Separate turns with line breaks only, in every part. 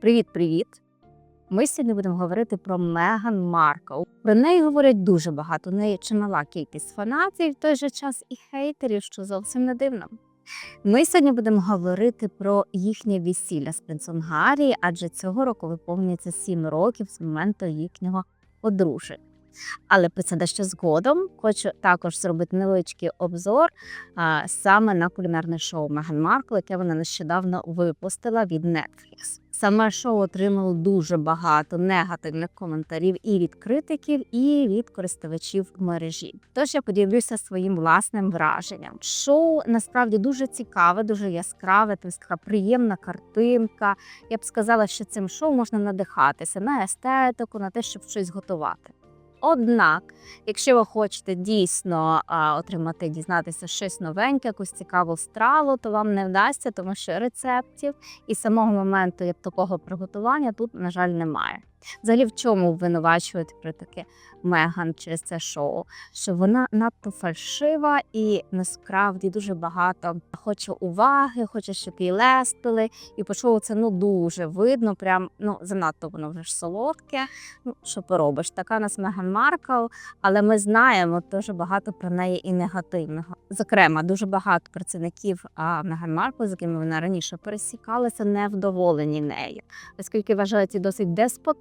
Привіт-привіт! Ми сьогодні будемо говорити про Меган Маркл. Про неї говорять дуже багато. У неї чимала кількість фанатів, в той же час і хейтерів, що зовсім не дивно. Ми сьогодні будемо говорити про їхнє весілля з принцем Гаррі, адже цього року виповнюється 7 років з моменту їхнього одруження. Але про це дещо згодом. Хочу також зробити невеличкий обзор а, саме на кулінарне шоу Меган Маркл, яке вона нещодавно випустила від Netflix. Саме шоу отримало дуже багато негативних коментарів і від критиків, і від користувачів мережі. Тож я поділюся своїм власним враженням. Шоу насправді дуже цікаве, дуже яскраве, така приємна картинка. Я б сказала, що цим шоу можна надихатися на естетику, на те, щоб щось готувати. Однак, якщо ви хочете дійсно а, отримати, дізнатися щось новеньке, якусь цікаву страву, то вам не вдасться, тому що рецептів і самого моменту як такого приготування тут, на жаль, немає. Взагалі, в чому винувачувати про таке Меган через це шоу? Що вона надто фальшива і насправді дуже багато хоче уваги, хоче, щоб її лестили. І по це ну дуже видно. Прям ну занадто воно вже ж солодке. Ну що поробиш? Така у нас Меган Маркл, але ми знаємо дуже багато про неї і негативного. Зокрема, дуже багато працівників а, Меган Маркл, з якими вона раніше пересікалася, невдоволені нею, оскільки вважають досить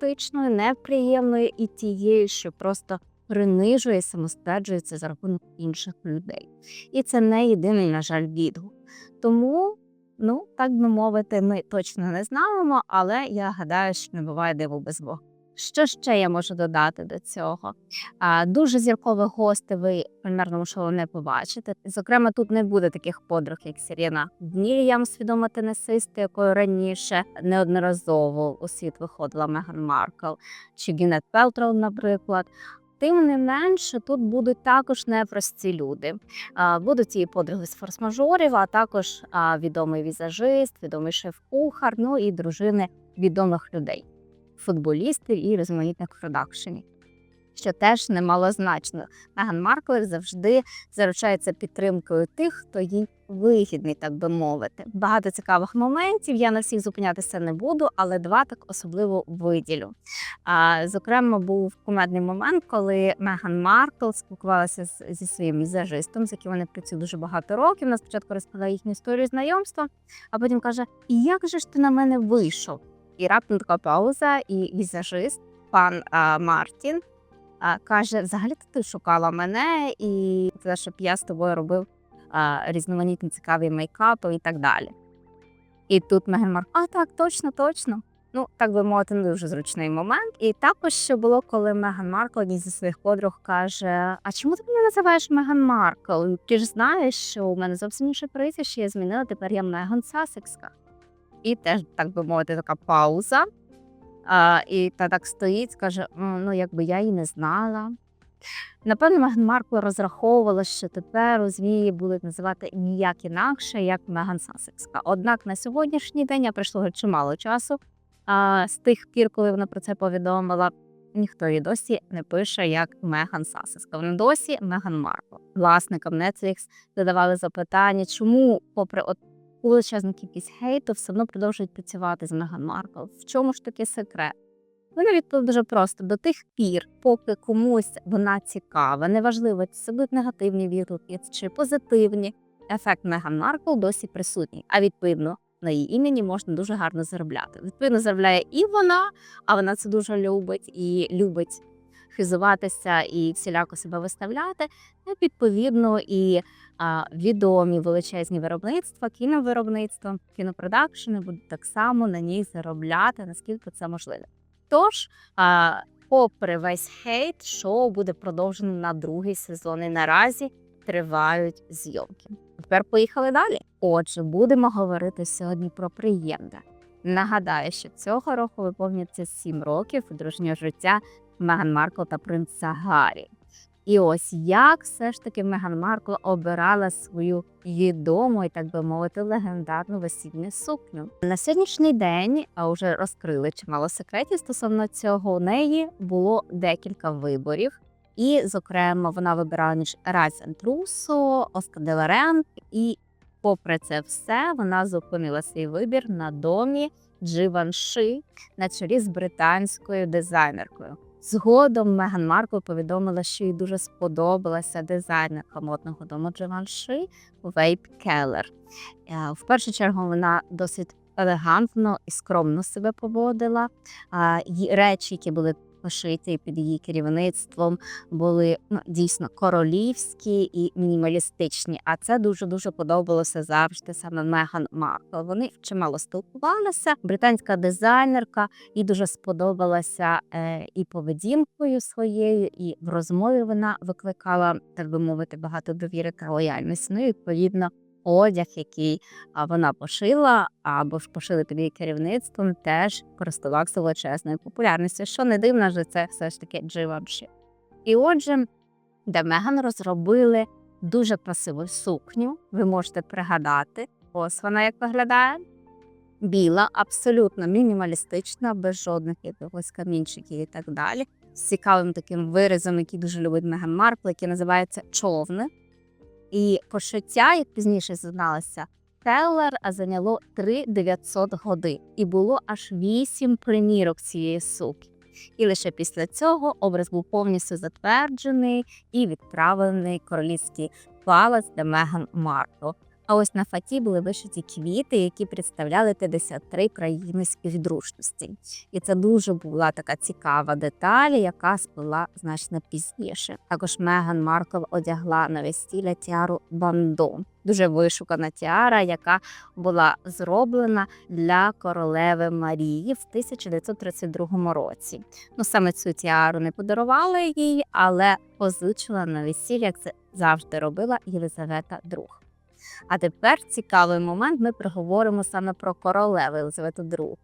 деспотичною, неприємною і тією, що просто принижує, і за рахунок інших людей. І це не єдиний, на жаль, відгук. Тому. Ну, так би мовити, ми точно не знаємо, але я гадаю, що не буває диву без Бога. Що ще я можу додати до цього? А, Дуже зіркових гостей ви в кулінарному шоу не побачите. Зокрема, тут не буде таких подруг, як Сірена Вільямс, відома тенісистка, якою раніше неодноразово у світ виходила Меган Маркл, чи Гінет Пелтроу, наприклад. Тим не менше, тут будуть також непрості люди. Будуть і подруги з форс-мажорів, а також відомий візажист, відомий шеф-кухар, ну і дружини відомих людей футболістів і різноманітних продакшенів. Що теж немалозначно. Меган Маркл завжди заручається підтримкою тих, хто їй вигідний, так би мовити. Багато цікавих моментів. Я на всіх зупинятися не буду, але два так особливо виділю. А, Зокрема, був кумедний момент, коли Меган Маркл спілкувалася зі своїм візажистом, з яким вони працюють дуже багато років. Вона спочатку розповіла їхню історію знайомства, а потім каже: І як же ж ти на мене вийшов? І раптом така пауза, і візажист, пан а, Мартін, а, каже: взагалі ти шукала мене, і те, щоб я з тобою робив а, різноманітні цікаві мейкапи і так далі. І тут Меган Марк, а так, точно, точно. Ну, так би мовити, не дуже зручний момент. І також ще було, коли Меган Маркл одній зі своїх подруг каже: А чому ти мене називаєш Меган Маркл? Ти ж знаєш, що у мене зовсім інше прізвище, я змінила, тепер я Меган Сасекська. І теж, так би мовити, така пауза. А, І та так стоїть, каже: ну, якби я її не знала. Напевно, Меган Маркл розраховувала, що тепер у ЗМІ будуть називати ніяк інакше, як Меган Сасекська. Однак на сьогоднішній день я пройшло чимало часу. А з тих пір, коли вона про це повідомила, ніхто її досі не пише як Меган Сасекська. Вона досі Меган Маркл. Власникам Netflix задавали запитання, чому, попри от величезну кількість хейту, все одно продовжують працювати з Меган Маркл. В чому ж таки секрет? Вона відповідь дуже просто до тих пір, поки комусь вона цікава, неважливо, чи це будуть негативні відгуки чи позитивні. Ефект Меган Маркл досі присутній, а відповідно на її імені можна дуже гарно заробляти. Відповідно, заробляє і вона, а вона це дуже любить і любить хизуватися і всіляко себе виставляти. Ну, відповідно, і відомі величезні виробництва, кіновиробництво, кінопродакшени будуть так само на ній заробляти, наскільки це можливо. Тож, попри весь хейт, шоу буде продовжено на другий сезон. І наразі тривають зйомки. Тепер поїхали далі. Отже, будемо говорити сьогодні про приємне. Нагадаю, що цього року виповнюється 7 років дружнього життя Меган Маркл та принца Гаррі. І ось як все ж таки Меган Маркл обирала свою відому і, так би мовити, легендарну весільну сукню. На сьогоднішній день а вже розкрили чимало секретів стосовно цього. У неї було декілька виборів. І, зокрема, вона вибирала між Райсен Трусо, Оскар Деларен. І, попри це все, вона зупинила свій вибір на домі Givenchy на чолі з британською дизайнеркою. Згодом Меган Маркл повідомила, що їй дуже сподобалася дизайнерка модного дому Givenchy Вейп Келлер. Е, В першу чергу вона досить елегантно і скромно себе поводила. Речі, які були пошиті під її керівництвом, були ну, дійсно королівські і мінімалістичні. А це дуже дуже подобалося завжди саме Меган Маркл. Вони чимало спілкувалися. Британська дизайнерка їй дуже сподобалася е, і поведінкою своєю, і в розмові вона викликала, так би мовити, багато довіри та лояльності. Ну і відповідно. Одяг, який вона пошила або ж пошили під її керівництвом, теж користувався величезною популярністю. Що не дивно, що це все ж таки Givenchy. І отже, де Меган розробили дуже красиву сукню. Ви можете пригадати, ось вона як виглядає. Біла, абсолютно мінімалістична, без жодних якихось камінчиків і так далі. З цікавим таким виразом, який дуже любить Меган Маркл, який називається човни. І пошиття, як пізніше зізналася, Теллер зайняло 3900 годин, і було аж 8 примірок цієї сукні. І лише після цього образ був повністю затверджений і відправлений королівський палац для Меган Маркл. А ось на фаті були вишиті квіти, які представляли 53 країни співдружності. І це дуже була така цікава деталь, яка сплила значно пізніше. Також Меган Маркл одягла на весілля тіару бандо. Дуже вишукана тіара, яка була зроблена для королеви Марії в 1932 році. Ну саме цю тіару не подарували їй, але позичила на весілля, як це завжди робила Єлизавета II. А тепер цікавий момент. Ми проговоримо саме про королеву Елизавету II,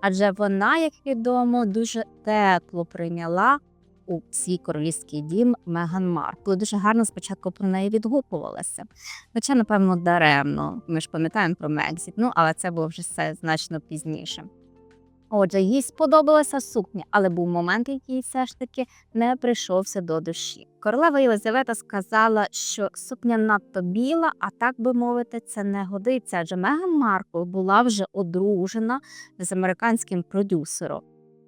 адже вона, як відомо, дуже тепло прийняла у свій королівський дім Меган Маркл. Дуже гарно спочатку про неї відгукувалася. Хоча, напевно, даремно. Ми ж пам'ятаємо про Мекзіт, ну але це було вже все значно пізніше. Отже, їй сподобалася сукня, але був момент, який все ж таки не прийшовся до душі. Королева Єлизавета сказала, що сукня надто біла, а так би мовити, це не годиться. Адже Меган Маркл була вже одружена з американським продюсером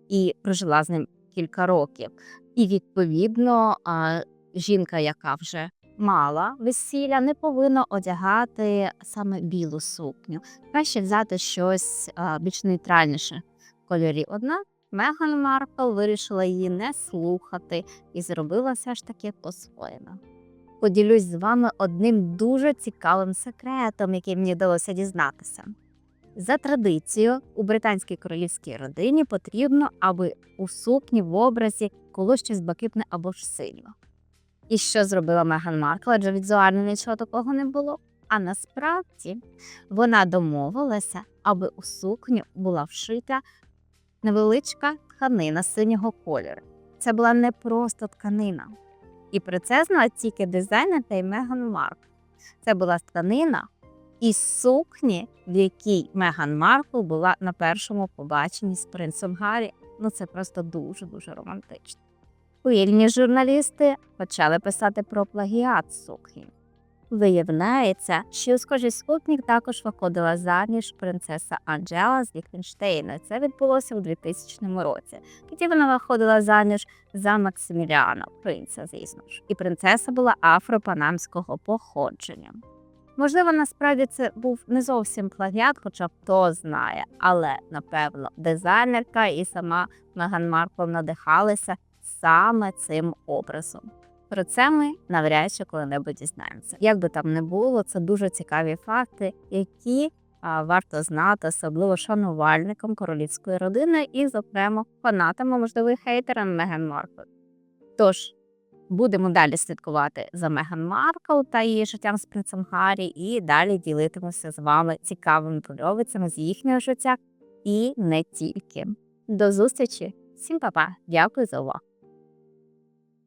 і прожила з ним кілька років. І відповідно, жінка, яка вже мала весілля, не повинна одягати саме білу сукню. Краще взяти щось більш нейтральніше кольорі. Однак Меган Маркл вирішила її не слухати і зробила все ж таки по-своєму. Поділюсь з вами одним дуже цікавим секретом, який мені вдалося дізнатися. За традицією, у британській королівській родині потрібно, аби у сукні в образі було щось блакитне або ж синє. І що зробила Меган Маркл, адже візуально нічого такого не було. А насправді вона домовилася, аби у сукню була вшита невеличка тканина синього кольору. Це була не просто тканина. І про це знала тільки дизайнер та й Меган Маркл. Це була тканина із сукні, в якій Меган Маркл була на першому побаченні з принцем Гаррі. Ну це просто дуже дуже романтично. Пильні журналісти почали писати про плагіат сукні. Виявляється, що у схожій сукні також виходила заміж принцеса Анджела з Ліхтенштейна. Це відбулося у 2000 році. Тоді вона виходила заміж за Максиміліана, принца, звісно ж. І принцеса була афропанамського походження. Можливо, насправді це був не зовсім плагіат, хоча хто знає, але напевно дизайнерка і сама Меган Маркл надихалися саме цим образом. Про це ми навряд чи коли-небудь дізнаємося. Як би там не було, це дуже цікаві факти, які а, варто знати, особливо шанувальникам королівської родини і, зокрема, фанатам, можливо, і хейтерам Меган Маркл. Тож будемо далі слідкувати за Меган Маркл та її життям з принцем Гаррі, і далі ділитимося з вами цікавими подробицями з їхнього життя і не тільки. До зустрічі! Всім па-па! Дякую за увагу!